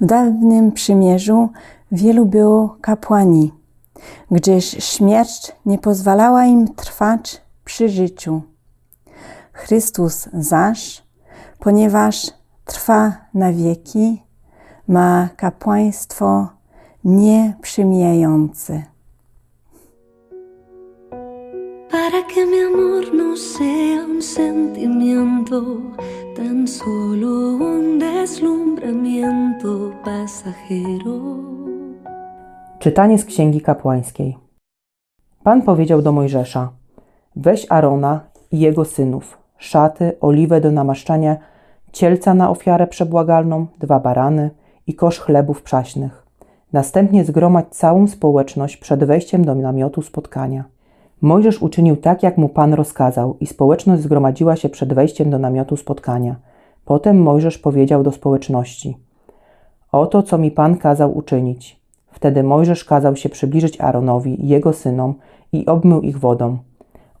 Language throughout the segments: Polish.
W dawnym przymierzu wielu było kapłani, gdyż śmierć nie pozwalała im trwać przy życiu. Chrystus zaś, ponieważ trwa na wieki, ma kapłaństwo nieprzymijające. Para que mi amor no sea un sentimiento, tan solo un deslumbramiento pasajero. Czytanie z Księgi Kapłańskiej. Pan powiedział do Mojżesza: Weź Arona i jego synów, szaty, oliwę do namaszczania, cielca na ofiarę przebłagalną, dwa barany i kosz chlebów przaśnych. Następnie zgromadź całą społeczność przed wejściem do namiotu spotkania. Mojżesz uczynił tak, jak mu Pan rozkazał, i społeczność zgromadziła się przed wejściem do namiotu spotkania. Potem Mojżesz powiedział do społeczności: Oto, co mi Pan kazał uczynić. Wtedy Mojżesz kazał się przybliżyć Aaronowi jego synom i obmył ich wodą.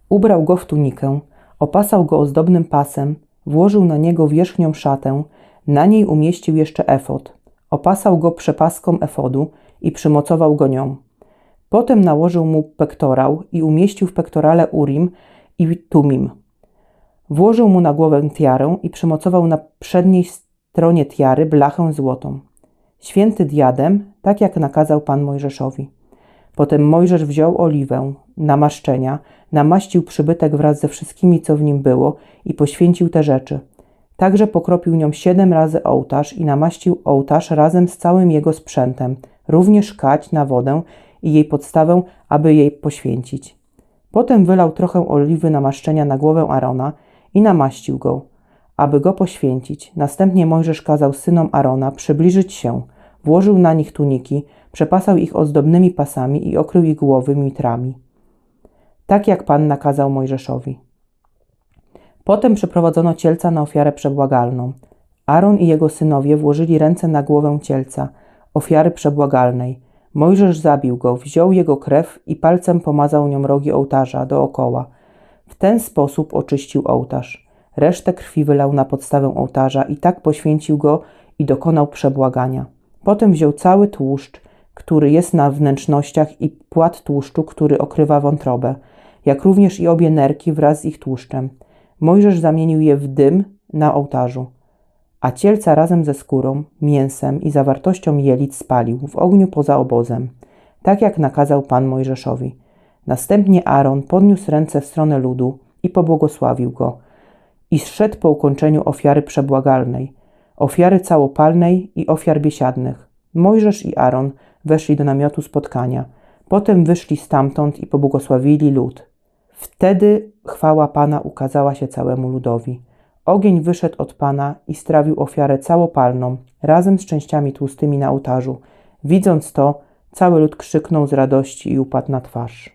Ubrał go w tunikę, opasał go ozdobnym pasem, włożył na niego wierzchnią szatę, na niej umieścił jeszcze efod. Opasał go przepaską efodu i przymocował go nią. Potem nałożył mu pektorał i umieścił w pektorale Urim i Tumim. Włożył mu na głowę tiarę i przymocował na przedniej stronie tiary blachę złotą. Święty diadem, tak jak nakazał Pan Mojżeszowi. Potem Mojżesz wziął oliwę, namaszczenia, namaścił przybytek wraz ze wszystkimi, co w nim było i poświęcił te rzeczy. Także pokropił nią siedem razy ołtarz i namaścił ołtarz razem z całym jego sprzętem, również kać na wodę i jej podstawę, aby jej poświęcić. Potem wylał trochę oliwy namaszczenia na głowę Arona i namaścił go, aby go poświęcić. Następnie Mojżesz kazał synom Arona przybliżyć się, włożył na nich tuniki, przepasał ich ozdobnymi pasami i okrył ich głowy mitrami. Tak jak Pan nakazał Mojżeszowi. Potem przeprowadzono cielca na ofiarę przebłagalną. Aaron i jego synowie włożyli ręce na głowę cielca, ofiary przebłagalnej. Mojżesz zabił go, wziął jego krew i palcem pomazał nią rogi ołtarza dookoła. W ten sposób oczyścił ołtarz. Resztę krwi wylał na podstawę ołtarza i tak poświęcił go i dokonał przebłagania. Potem wziął cały tłuszcz, który jest na wnętrznościach i płat tłuszczu, który okrywa wątrobę, jak również i obie nerki wraz z ich tłuszczem. Mojżesz zamienił je w dym na ołtarzu, a cielca razem ze skórą, mięsem i zawartością jelit spalił w ogniu poza obozem, tak jak nakazał Pan Mojżeszowi. Następnie Aaron podniósł ręce w stronę ludu i pobłogosławił go i zszedł po ukończeniu ofiary przebłagalnej, ofiary całopalnej i ofiar biesiadnych. Mojżesz i Aaron weszli do namiotu spotkania. Potem wyszli stamtąd i pobłogosławili lud. Wtedy chwała Pana ukazała się całemu ludowi. Ogień wyszedł od Pana i strawił ofiarę całopalną, razem z częściami tłustymi na ołtarzu. Widząc to, cały lud krzyknął z radości i upadł na twarz.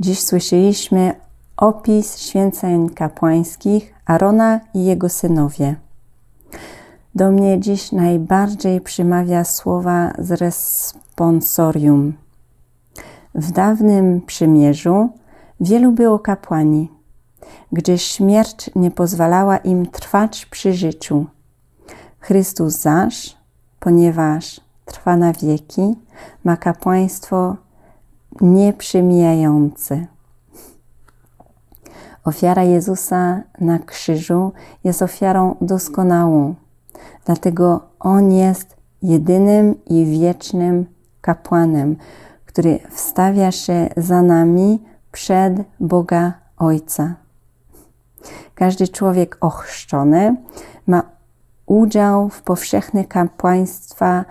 Dziś słyszeliśmy opis święceń kapłańskich Arona i jego synowie. Do mnie dziś najbardziej przymawia słowa z responsorium. W dawnym przymierzu wielu było kapłani, gdyż śmierć nie pozwalała im trwać przy życiu. Chrystus zaś, ponieważ trwa na wieki, ma kapłaństwo nieprzymijające. Ofiara Jezusa na krzyżu jest ofiarą doskonałą, dlatego On jest jedynym i wiecznym kapłanem, który wstawia się za nami przed Boga Ojca. Każdy człowiek ochrzczony ma udział w powszechnych kapłaństwa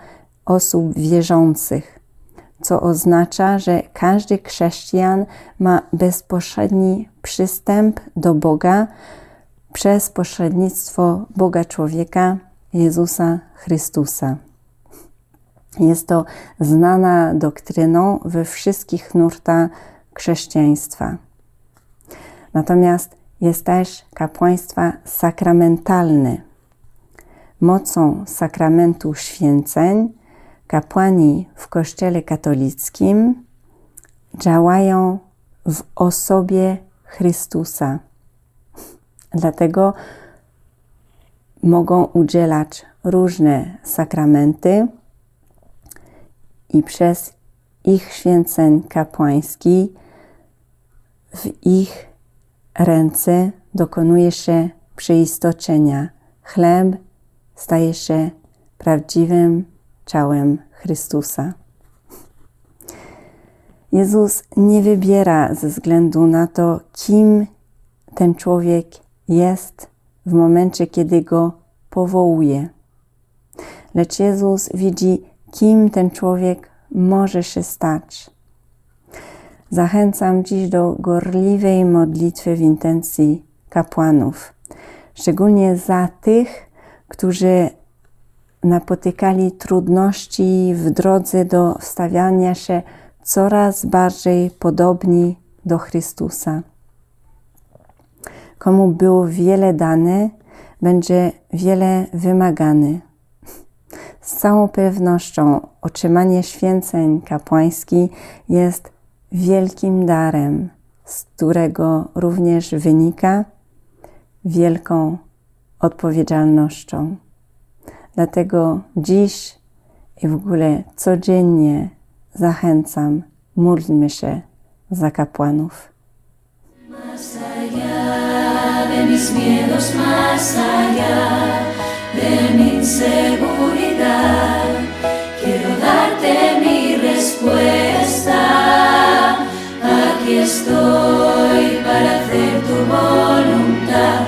osób wierzących co oznacza, że każdy chrześcijan ma bezpośredni przystęp do Boga przez pośrednictwo Boga człowieka, Jezusa Chrystusa. Jest to znana doktryną we wszystkich nurtach chrześcijaństwa. Natomiast jest też kapłaństwa sakramentalne. Mocą sakramentu święceń kapłani w Kościele katolickim działają w osobie Chrystusa. Dlatego mogą udzielać różne sakramenty i przez ich święceń kapłański w ich ręce dokonuje się przeistoczenia. Chleb staje się prawdziwym ciałem Chrystusa. Jezus nie wybiera ze względu na to, kim ten człowiek jest w momencie, kiedy go powołuje. Lecz Jezus widzi, kim ten człowiek może się stać. Zachęcam dziś do gorliwej modlitwy w intencji kapłanów, szczególnie za tych, którzy napotykali trudności w drodze do stawiania się coraz bardziej podobni do Chrystusa. Komu było wiele dane, będzie wiele wymagane. Z całą pewnością otrzymanie święceń kapłańskich jest wielkim darem, z którego również wynika wielką odpowiedzialnością. Dlatego dziś i w ogóle codziennie zachęcam, módlmy się za kapłanów. Allá de mis miedos más allá de mi inseguridad. Quiero darte mi respuesta. Aquí estoy para hacer tu voluntad,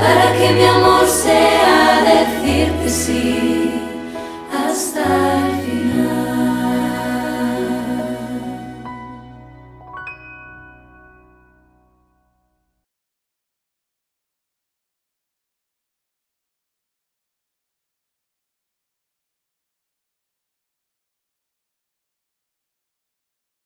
para que mi amor sea decirte sí hasta